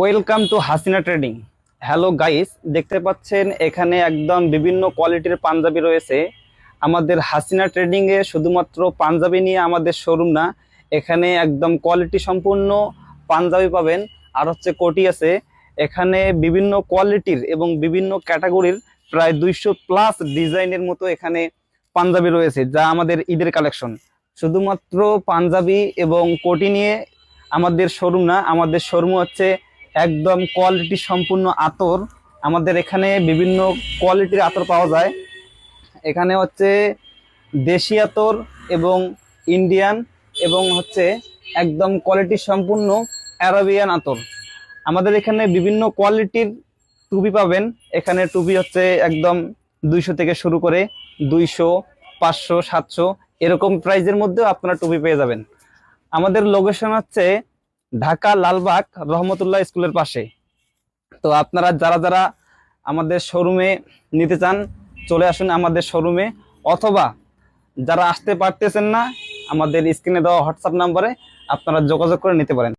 Welcome to Hasina trading hello guys দেখতে পাচ্ছেন, এখানে একদম বিভিন্ন কোয়ালিটির পাঞ্জাবি রয়েছে। আমাদের হাসিনা ট্রেডিংয়ে শুধুমাত্র পাঞ্জাবি নিয়ে আমাদের শোরুম না, এখানে একদম কোয়ালিটি সম্পূর্ণ পাঞ্জাবি পাবেন। আর হচ্ছে কোটি আছে, এখানে বিভিন্ন কোয়ালিটির এবং বিভিন্ন ক্যাটাগরির প্রায় দুইশো প্লাস ডিজাইনের মতো এখানে পাঞ্জাবি রয়েছে, যা আমাদের ঈদের কালেকশন শুধুমাত্র পাঞ্জাবি এবং কোটি নিয়ে আমাদের শোরুম না, আমাদের শোরুম হচ্ছে একদম কোয়ালিটি সম্পূর্ণ আতর। আমাদের এখানে বিভিন্ন কোয়ালিটির আতর পাওয়া যায়। এখানে হচ্ছে দেশি আতর এবং ইন্ডিয়ান এবং হচ্ছে একদম কোয়ালিটি সম্পূর্ণ অ্যারাবিয়ান আতর। আমাদের এখানে বিভিন্ন কোয়ালিটির টুপি পাবেন। এখানে টুপি হচ্ছে একদম দুইশো থেকে শুরু করে দুইশো, পাঁচশো, সাতশো, এরকম প্রাইজের মধ্যেও আপনারা টুপি পেয়ে যাবেন। আমাদের লোকেশন হচ্ছে ঢাকা লালবাগ রহমতুল্লাহ স্কুলের পাশে। তো আপনারা যারা যারা আমাদের শোরুমে নিতে চান, চলে আসুন আমাদের শোরুমে, অথবা যারা আসতে পারতেছেন না, আমাদের স্ক্রিনে দেওয়া হোয়াটসঅ্যাপ নাম্বারে আপনারা যোগাযোগ করে নিতে পারেন।